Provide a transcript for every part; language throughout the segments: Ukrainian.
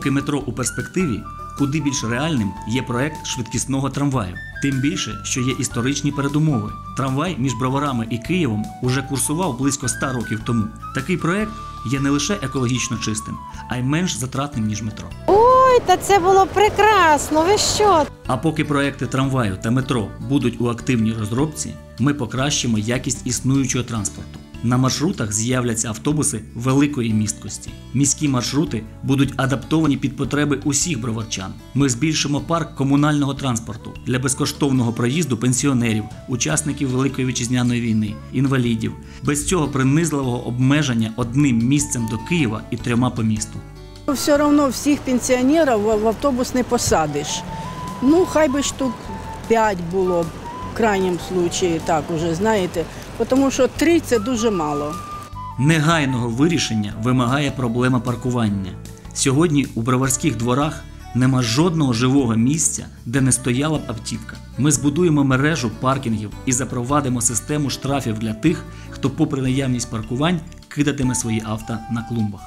Поки метро у перспективі, куди більш реальним є проект швидкісного трамваю. Тим більше, що є історичні передумови. Трамвай між Броварами і Києвом уже курсував близько 100 років тому. Такий проект є не лише екологічно чистим, а й менш затратним ніж метро. Ой, та це було прекрасно. Ви що? А поки проекти трамваю та метро будуть у активній розробці, ми покращимо якість існуючого транспорту. На маршрутах з'являться автобуси великої місткості. Міські маршрути будуть адаптовані під потреби усіх броварчан. Ми збільшимо парк комунального транспорту для безкоштовного проїзду пенсіонерів, учасників Великої вітчизняної війни, інвалідів, без цього принизливого обмеження одним місцем до Києва і трьома по місту. Все одно всіх пенсіонерів в автобус не посадиш. Ну, хай би штук 5 було в крайньому випадку, так уже знаєте, тому що 3 це дуже мало. Негайного вирішення вимагає проблема паркування. Сьогодні у броварських дворах нема жодного живого місця, де не стояла б автівка. Ми збудуємо мережу паркінгів і запровадимо систему штрафів для тих, хто, попри наявність паркувань, кидатиме свої авто на клумбах.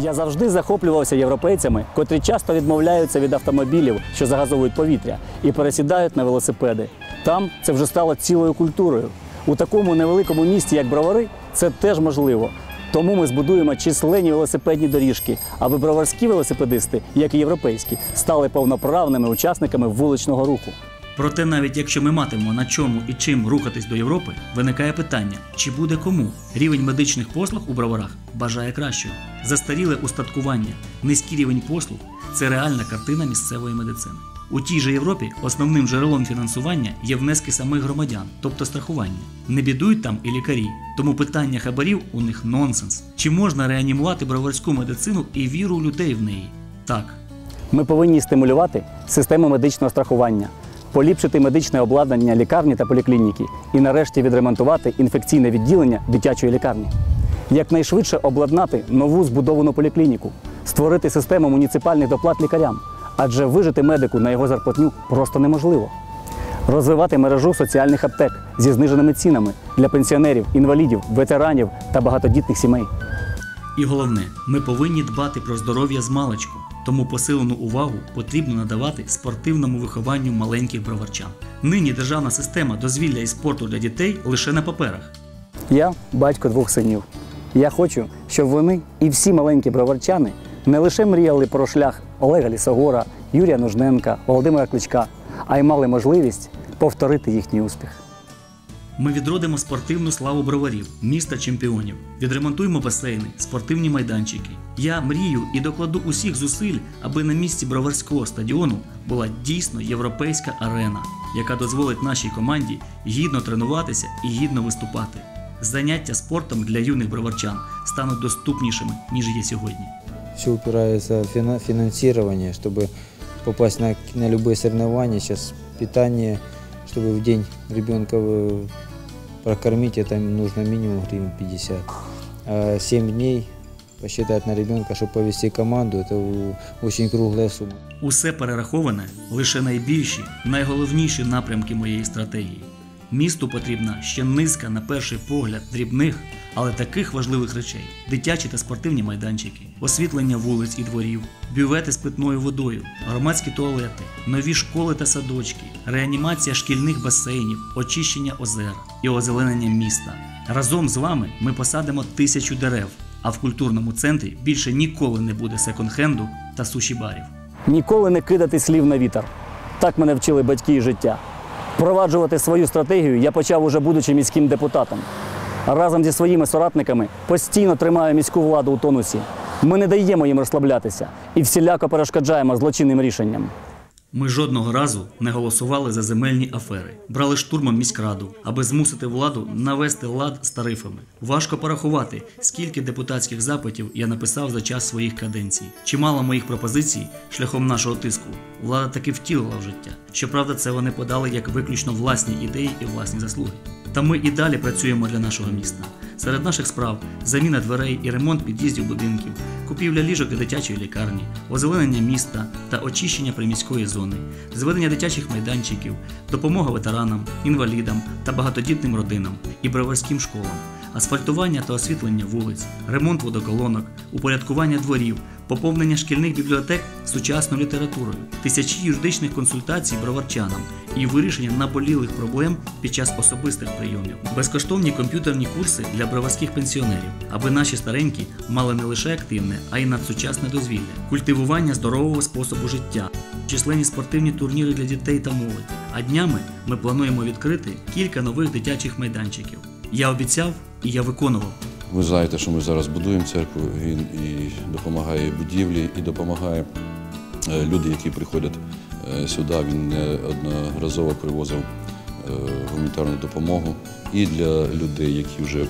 Я завжди захоплювався європейцями, котрі часто відмовляються від автомобілів, що загазовують повітря, і пересідають на велосипеди. Там це вже стало цілою культурою. У такому невеликому місті, як Бровари, це теж можливо. Тому ми збудуємо численні велосипедні доріжки, аби броварські велосипедисти, як і європейські, стали повноправними учасниками вуличного руху. Проте, навіть якщо ми матимемо на чому і чим рухатись до Європи, виникає питання: чи буде кому? Рівень медичних послуг у броварах бажає кращого. Застаріле устаткування, низький рівень послуг це реальна картина місцевої медицини. У тій же Європі основним джерелом фінансування є внески самих громадян, тобто страхування. Не бідують там і лікарі, тому питання хабарів у них нонсенс. Чи можна реанімувати броварську медицину і віру людей в неї? Так, Ми повинні стимулювати систему медичного страхування, поліпшити медичне обладнання лікарні та поліклініки і нарешті відремонтувати інфекційне відділення дитячої лікарні. Якнайшвидше обладнати нову збудовану поліклініку, створити систему муніципальних доплат лікарям, адже вижити медику на його зарплатню просто неможливо. Розвивати мережу соціальних аптек зі зниженими цінами для пенсіонерів, інвалідів, ветеранів та багатодітних сімей. І головне, ми повинні дбати про здоров'я з маличку, тому посилену увагу потрібно надавати спортивному вихованню маленьких броварчан. Нині державна система дозвілля і спорту для дітей лише на паперах. Я батько двох синів. Я хочу, щоб вони і всі маленькі броварчани не лише мріяли про шлях Олега Лісогора, Юрія Нужненка, Володимира Кличка, а й мали можливість повторити їхній успіх. Ми відродимо спортивну славу броварів, міста чемпіонів, відремонтуємо басейни, спортивні майданчики. Я мрію і докладу усіх зусиль, аби на місці броварського стадіону була дійсно європейська арена, яка дозволить нашій команді гідно тренуватися і гідно виступати. Заняття спортом для юних броварчан стануть доступнішими, ніж є сьогодні Все упирается в фина- финансирование, чтобы попасть на, на любые соревнования. Сейчас питание, чтобы в день ребенка э, прокормить, это нужно минимум гривен 50. А 7 дней посчитать на ребенка, чтобы повести команду, это э, очень круглая сумма. Усе перераховане лише найбільші, найголовніші напрямки моєї стратегії. Місту потрібна ще низка, на перший погляд, дрібних, але таких важливих речей: дитячі та спортивні майданчики, освітлення вулиць і дворів, бювети з питною водою, громадські туалети, нові школи та садочки, реанімація шкільних басейнів, очищення озер і озеленення міста. Разом з вами ми посадимо тисячу дерев, а в культурному центрі більше ніколи не буде секонд-хенду та суші-барів. Ніколи не кидати слів на вітер. Так мене вчили батьки і життя. Впроваджувати свою стратегію я почав уже будучи міським депутатом. Разом зі своїми соратниками постійно тримаю міську владу у тонусі. Ми не даємо їм розслаблятися і всіляко перешкоджаємо злочинним рішенням. Ми жодного разу не голосували за земельні афери, брали штурмом міськраду, аби змусити владу навести лад з тарифами. Важко порахувати, скільки депутатських запитів я написав за час своїх каденцій. Чимало моїх пропозицій шляхом нашого тиску влада таки втілила в життя. Щоправда, це вони подали як виключно власні ідеї і власні заслуги. Та ми і далі працюємо для нашого міста. Серед наших справ заміна дверей і ремонт під'їздів будинків, купівля ліжок і дитячої лікарні, озеленення міста та очищення приміської зони, зведення дитячих майданчиків, допомога ветеранам, інвалідам та багатодітним родинам і броварським школам, асфальтування та освітлення вулиць, ремонт водоколонок, упорядкування дворів, поповнення шкільних бібліотек сучасною літературою, тисячі юридичних консультацій броварчанам і вирішення наболілих проблем під час особистих прийомів, безкоштовні комп'ютерні курси для броварських пенсіонерів, аби наші старенькі мали не лише активне, а й надсучасне дозвілля, культивування здорового способу життя, численні спортивні турніри для дітей та молоді. А днями ми плануємо відкрити кілька нових дитячих майданчиків. Я обіцяв і я виконував. Ви знаєте, що ми зараз будуємо церкву, він і допомагає будівлі, і допомагає е, люди, які приходять е, сюди. Він неодноразово привозив е, гуманітарну допомогу і для людей, які вже,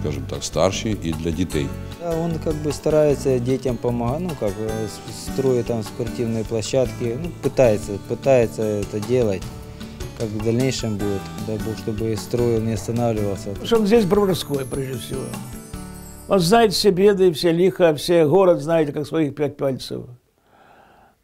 скажімо так, старші, і для дітей. Да, он как бы старается детям помогать, ну как, э, с- строит там спортивные площадки, ну пытается, пытается это делать. Как в дальнейшем будет, дай Бог, чтобы строил, не останавливался. Потому что он здесь Броварской, прежде всего. Он знает все беды, все лихо, все город знаете, как своих пять пальцев.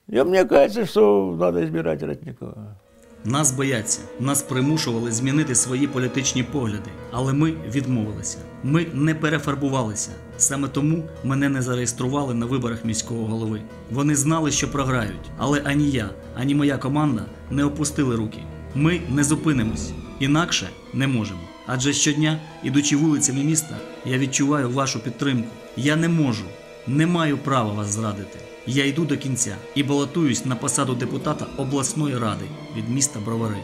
И мне кажется, что надо избирать Ратникова. Нас бояться, нас примушували змінити свої політичні погляди, але ми відмовилися. Ми не перефарбувалися. Саме тому мене не зареєстрували на виборах міського голови. Вони знали, що програють, але ані я, ані моя команда не опустили руки. Ми не зупинимось, інакше не можемо. Адже щодня, ідучи вулицями міста, я відчуваю вашу підтримку. Я не можу, не маю права вас зрадити. Я йду до кінця і балотуюсь на посаду депутата обласної ради від міста Бровари,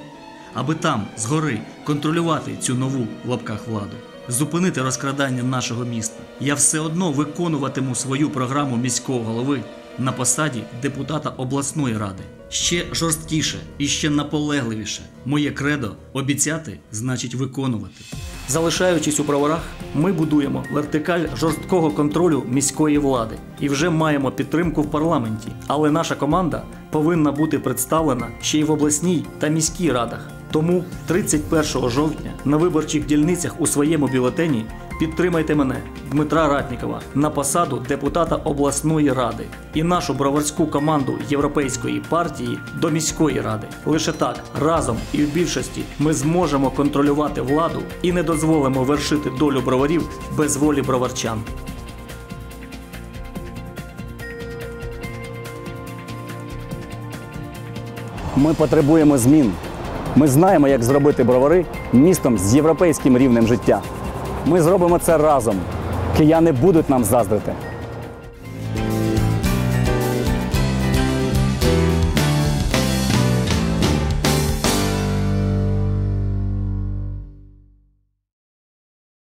аби там, згори, контролювати цю нову в лапках владу, зупинити розкрадання нашого міста. Я все одно виконуватиму свою програму міського голови на посаді депутата обласної ради. Ще жорсткіше і ще наполегливіше. Моє кредо обіцяти значить виконувати. Залишаючись у броварах, ми будуємо вертикаль жорсткого контролю міської влади і вже маємо підтримку в парламенті. Але наша команда повинна бути представлена ще й в обласній та міській радах. Тому 31 жовтня на виборчих дільницях у своєму бюлетені підтримайте мене, Дмитра Ратнікова, на посаду депутата обласної ради і нашу броварську команду Європейської партії до міської ради. Лише так разом і в більшості ми зможемо контролювати владу і не дозволимо вершити долю броварів без волі броварчан. Ми потребуємо змін. Ми знаємо, як зробити бровари містом з європейським рівнем життя. Ми зробимо це разом. Кияни будуть нам заздрити.